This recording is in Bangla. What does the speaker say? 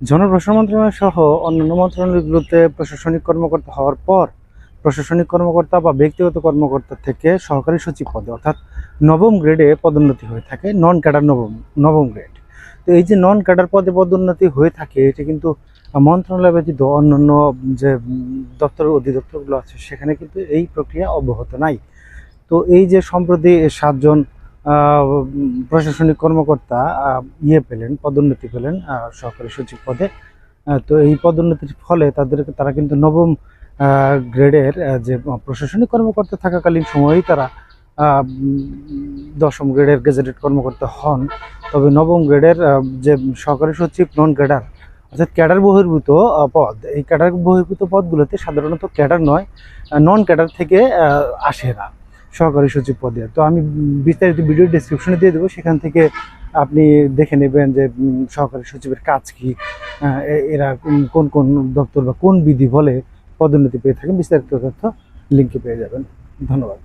জনপ্রশাসন মন্ত্রণালয় সহ অন্যান্য মন্ত্রণালয়গুলোতে প্রশাসনিক কর্মকর্তা হওয়ার পর প্রশাসনিক কর্মকর্তা বা ব্যক্তিগত কর্মকর্তা থেকে সহকারী সচিব পদে, অর্থাৎ নবম গ্রেডে পদোন্নতি হয়ে থাকে নন ক্যাডার নবম নবম গ্রেড। তো এই যে নন ক্যাডার পদে পদোন্নতি হয়ে থাকে, এটা কিন্তু মন্ত্রণালয় ব্যতীত অন্যান্য যে দপ্তর অধিদপ্তরগুলো আছে, সেখানে কিন্তু এই প্রক্রিয়া অব্যাহত নাই। তো এই যে সম্প্রতি সাতজন প্রশাসনিক কর্মকর্তা ইয়ে পেলেন, পদোন্নতি পেলেন সহকারী সচিব পদে। তো এই পদোন্নতির ফলে তাদেরকে তারা কিন্তু নবম গ্রেডের যে প্রশাসনিক কর্মকর্তা থাকাকালীন সময়েই তারা দশম গ্রেডের গেজেটেড কর্মকর্তা হন। তবে নবম গ্রেডের যে সহকারী সচিব, নন ক্যাডার, অর্থাৎ ক্যাডার বহির্ভূত পদ, এই ক্যাডার বহির্ভূত পদগুলোতে সাধারণত ক্যাডার নয় নন ক্যাডার থেকে আসে এরা। সহকারী সচিব পদে। তো আমি বিস্তারিত ভিডিও ডিসক্রিপশনে দিয়ে দেবো। সেখান থেকে আপনি দেখে নেবেন যে সহকারী সচিবের কাজ কি এরা কোন কোন দপ্তর বা কোন বিধি বলে পদোন্নতি পেয়ে থাকেন। বিস্তারিত তথ্য লিঙ্কে পেয়ে যাবেন। ধন্যবাদ।